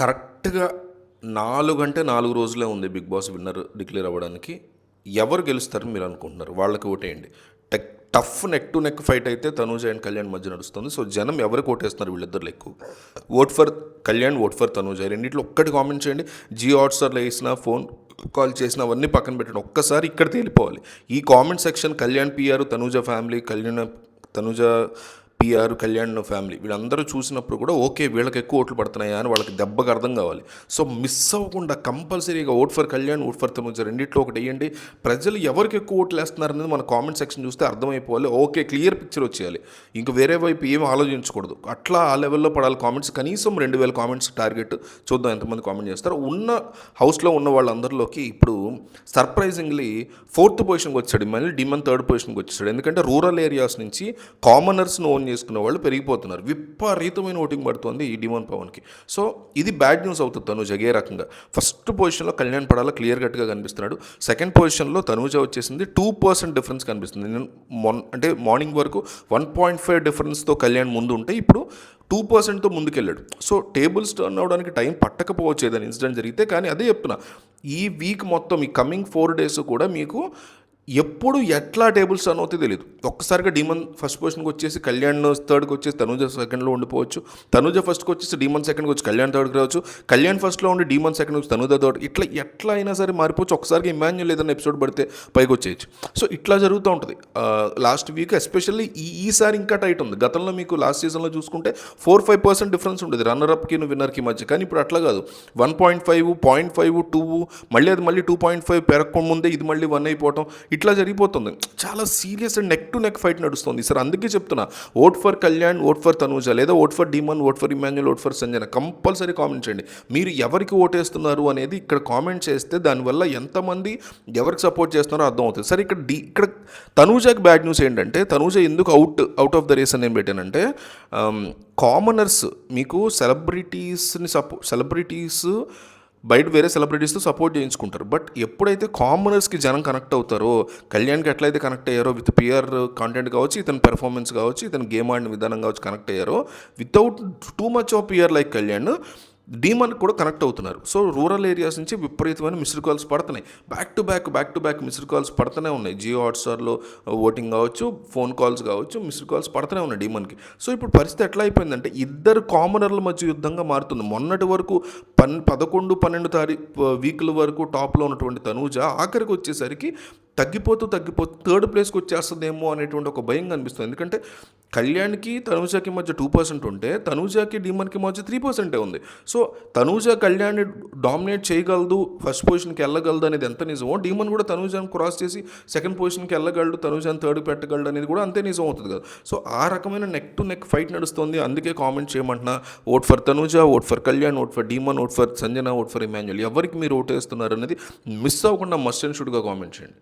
కరెక్ట్గా నాలుగు అంటే నాలుగు రోజులే ఉంది బిగ్ బాస్ విన్నర్ డిక్లేర్ అవ్వడానికి. ఎవరు గెలుస్తారు మీరు అనుకుంటున్నారు? వాళ్ళకి ఓటేయండి. Tech tough neck to neck fight అయితే తనూజ అండ్ కళ్యాణ్ మధ్య నడుస్తుంది. సో జనం ఎవరికి ఓటేస్తున్నారు వీళ్ళిద్దరు ఎక్కువ vote for Kalyan vote for Tanuja. రెండింటిలో ఒక్కటి కామెంట్ చేయండి. జియో హాట్స్టార్లో వేసిన ఫోన్ కాల్ చేసిన అవన్నీ పక్కన పెట్టండి. ఒక్కసారి ఇక్కడ తేలిపోవాలి. ఈ comment section Kalyan PR Tanuja family Kalyan Tanuja PR Kalyan family వీళ్ళందరూ చూసినప్పుడు కూడా ఓకే వీళ్ళకి ఎక్కువ ఓట్లు పడుతున్నాయా అని వాళ్ళకి దెబ్బకు అర్థం కావాలి. సో మిస్ అవ్వకుండా కంపల్సరీగా vote for Kalyan vote for Tanuja రెండిట్లో ఒకటి వేయండి. ప్రజలు ఎవరికి ఎక్కువ ఓట్లు వేస్తున్నారు అనేది మన కామెంట్ సెక్షన్ చూస్తే అర్థమైపోవాలి. ఓకే క్లియర్ పిక్చర్ వచ్చేయాలి. ఇంక వేరే వైపు ఏం ఆలోచించకూడదు. అట్లా ఆ లెవెల్లో పడాలి కామెంట్స్. కనీసం రెండు వేల కామెంట్స్ టార్గెట్ చూద్దాం ఎంతమంది కామెంట్ చేస్తారు. ఉన్న హౌస్లో ఉన్న వాళ్ళందరిలోకి ఇప్పుడు సర్ప్రైజింగ్లీ ఫోర్త్ పొజిషన్కి వచ్చాడు. మళ్ళీ డిమన్ థర్డ్ పొజిషన్కి వచ్చాడు. ఎందుకంటే రూరల్ ఏరియాస్ నుంచి కామనర్స్ను ఓన్ చేసుకునే వాళ్ళు పెరిగిపోతున్నారు. విపరీతమైన ఓటింగ్ పడుతోంది ఈ డిమోన్ పవన్కి. సో ఇది బ్యాడ్ న్యూస్ అవుతుంది తనుజ ఏ రకంగా. ఫస్ట్ పొజిషన్లో కళ్యాణ్ పడాల క్లియర్ కట్గా కనిపిస్తున్నాడు. సెకండ్ పొజిషన్లో తనుజ వచ్చేసింది టూ పర్సెంట్ డిఫరెన్స్ కనిపిస్తుంది. నేను మొన్ అంటే మార్నింగ్ వరకు వన్ పాయింట్ ఫైవ్ డిఫరెన్స్తో కళ్యాణ్ ముందు ఉంటే ఇప్పుడు టూ పర్సెంట్తో ముందుకెళ్ళాడు. సో టేబుల్స్ టర్న్ అవడానికి టైం పట్టకపోవచ్చు ఏదైనా ఇన్సిడెంట్ జరిగితే కానీ అదే చెప్తున్నా. ఈ వీక్ మొత్తం ఈ కమింగ్ ఫోర్ డేస్ కూడా మీకు ఎప్పుడు ఎట్లా టేబుల్స్ టర్న్ అవుతాయి తెలియదు ఒక్కసారిగా డీమన్ ఫస్ట్ పొజిషన్కి వచ్చేసి కళ్యాణ్ థర్డ్కి వచ్చేసి తనుజ సెకండ్లో ఉండిపోవచ్చు. తనుజ ఫస్ట్కి వచ్చేసి డీమన్ సెకండ్కి వచ్చి కళ్యాణ్ థర్డ్కి రావచ్చు. కళ్యాణ్ ఫస్ట్లో ఉండి డీమన్ సెకండ్ వచ్చి తనుజ థర్డ్ ఇట్లా ఎట్లా అయినా సరే మారిపోవచ్చు. ఒకసారిగా ఇమాన్యుల్ ఏదైనా ఎపిసోడ్ పడితే పైకి వచ్చేయచ్చు. సో ఇట్లా జరుగుతూ ఉంటుంది. లాస్ట్ వీక్ ఎస్పెషల్లీ ఈ ఈసారి ఇంకా టైట్ ఉంది. గతంలో మీకు లాస్ట్ సీజన్లో చూసుకుంటే ఫోర్ ఫైవ్ పర్సెంట్ డిఫరెన్స్ ఉండేది. రన్నర్ అప్కి విన్నర్కి మధ్య. కానీ ఇప్పుడు అట్లా కాదు. One point five point five two మళ్ళీ అది మళ్ళీ టూ పాయింట్ ఫైవ్ పెరగకముందే ఇది మళ్ళీ వన్ అయిపోవటం. ఇట్లా జరిగిపోతుంది. చాలా serious and neck to neck fight నడుస్తుంది. సార్ అందుకే చెప్తున్నా vote for Kalyan vote for Tanuja లేదా vote for Demon vote for Emmanuel vote for Sanjana compulsory comment చేయండి. మీరు ఎవరికి ఓటేస్తున్నారు అనేది ఇక్కడ కామెంట్ చేస్తే దానివల్ల ఎంతమంది ఎవరికి సపోర్ట్ చేస్తున్నారో అర్థం అవుతుంది ఇక్కడ డి ఇక్కడ తనూజకి బ్యాడ్ న్యూస్ ఏంటంటే తనూజ ఎందుకు out out of the race అని నేను పెట్టానంటే కామనర్స్ మీకు సెలబ్రిటీస్ని సపో సెలబ్రిటీస్ బయట వేరే సెలబ్రిటీస్తో సపోర్ట్ చేయించుకుంటారు. బట్ ఎప్పుడైతే కామనర్స్కి జనం కనెక్ట్ అవుతారో కళ్యాణ్కి ఎట్లయితే కనెక్ట్ అయ్యారో విత్ పియర్ కాంటెంట్ కావచ్చు ఇతని పెర్ఫార్మెన్స్ కావచ్చు ఇతని గేమ్ ఆడిన విధానం కావచ్చు కనెక్ట్ అయ్యారో without too much of PR like Kalyan Demon కూడా కనెక్ట్ అవుతున్నారు. సో రూరల్ ఏరియాస్ నుంచి విపరీతమైన మిస్డ్ కాల్స్ పడుతున్నాయి. Back to back back to back missed calls పడుతూనే ఉన్నాయి. జియో హాట్స్టార్లో ఓటింగ్ కావచ్చు ఫోన్ కాల్స్ కావచ్చు మిస్డ్ కాల్స్ పడుతూనే ఉన్నాయి డీమన్కి. సో ఇప్పుడు పరిస్థితి ఎట్లా అయిపోయిందంటే ఇద్దరు కామనర్ల మధ్య యుద్ధంగా మారుతుంది. మొన్నటి వరకు పన్ పదకొండు పన్నెండు తారీఖు వీకుల వరకు టాప్లో ఉన్నటువంటి తనూజ ఆఖరికి వచ్చేసరికి తగ్గిపోతూ తగ్గిపోతూ థర్డ్ ప్లేస్కి వచ్చేస్తుందేమో అనేటువంటి ఒక భయం కనిపిస్తుంది ఎందుకంటే కళ్యాణ్కి తనూజాకి మధ్య టూ పర్సెంట్ ఉంటే తనూజాకి డీమన్కి మధ్య త్రీ పర్సెంటే ఉంది. సో తనూజ కళ్యాణ్ని డామినేట్ చేయగలదు ఫస్ట్ పొజిషన్కి వెళ్ళగలదు అనేది ఎంత నిజమో డీమన్ కూడా తనూజాన్ని క్రాస్ చేసి సెకండ్ పొజిషన్కి వెళ్ళగలడు తనూజాన్ని థర్డ్ పెట్టగలడు అనేది కూడా అంతే నిజం అవుతుంది కదా. సో ఆ రకమైన నెక్ టు నెక్ ఫైట్ నడుస్తుంది. అందుకే comment చేయమంటున్నా vote for Tanuja vote for Kalyan vote for Demon vote for Sanjana vote for Emmanuel ఎవరికి మీరు ఓటేస్తున్నారు అనేది మిస్ అవ్వకుండా మస్ట్ అండ్ షుడ్గా కామెంట్ చేయండి.